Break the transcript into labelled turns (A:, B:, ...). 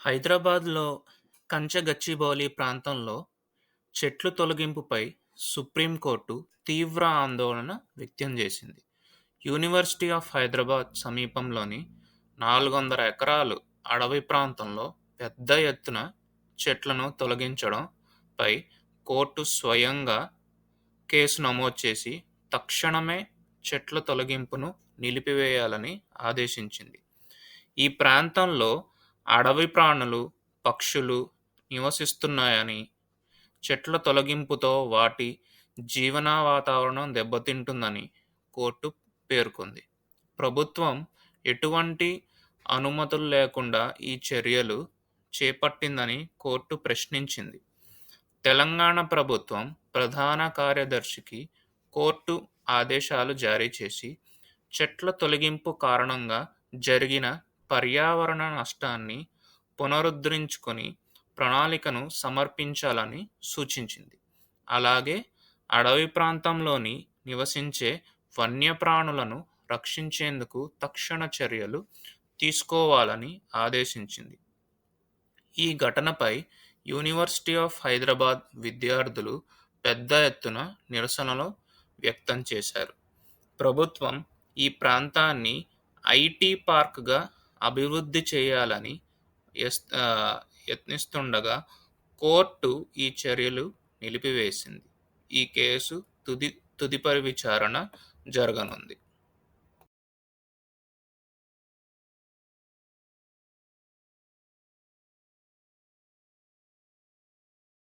A: హైదరాబాద్‌లో కంచగచ్చిబౌలి ప్రాంతంలో చెట్లు తొలగింపుపై సుప్రీంకోర్టు తీవ్ర ఆందోళన వ్యక్తం చేసింది. యూనివర్సిటీ ఆఫ్ హైదరాబాద్ సమీపంలోని నాలుగొందల ఎకరాలు అడవి ప్రాంతంలో పెద్ద ఎత్తున చెట్లను తొలగించడంపై కోర్టు స్వయంగా కేసు నమోదు చేసి తక్షణమే చెట్ల తొలగింపును నిలిపివేయాలని ఆదేశించింది. ఈ ప్రాంతంలో అడవి ప్రాణులు, పక్షులు నివసిస్తున్నాయని, చెట్ల తొలగింపుతో వాటి జీవన వాతావరణం దెబ్బతింటుందని కోర్టు పేర్కొంది. ప్రభుత్వం ఎటువంటి అనుమతులు లేకుండా ఈ చర్యలు చేపట్టిందని కోర్టు ప్రశ్నించింది. తెలంగాణ ప్రభుత్వం ప్రధాన కార్యదర్శికి కోర్టు ఆదేశాలు జారీ చేసి చెట్ల తొలగింపు కారణంగా జరిగిన పర్యావరణ నష్టాన్ని పునరుద్ధరించుకొని ప్రణాళికను సమర్పించాలని సూచించింది. అలాగే అడవి ప్రాంతంలోని నివసించే వన్యప్రాణులను రక్షించేందుకు తక్షణ చర్యలు తీసుకోవాలని ఆదేశించింది. ఈ ఘటనపై యూనివర్సిటీ ఆఫ్ హైదరాబాద్ విద్యార్థులు పెద్ద ఎత్తున నిరసనలు వ్యక్తం చేశారు. ప్రభుత్వం ఈ ప్రాంతాన్ని ఐటీ పార్క్గా అభివృద్ధి చేయాలని యత్నిస్తుండగా కోర్టు ఈ చర్యలు నిలిపివేసింది. ఈ కేసు తుది తుదిపరి విచారణ జరగనుంది.